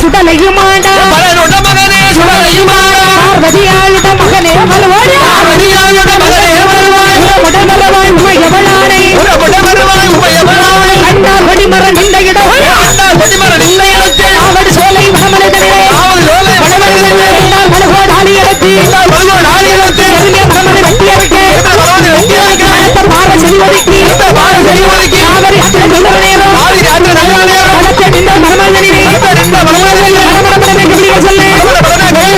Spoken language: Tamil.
சுடலையுமாண்டா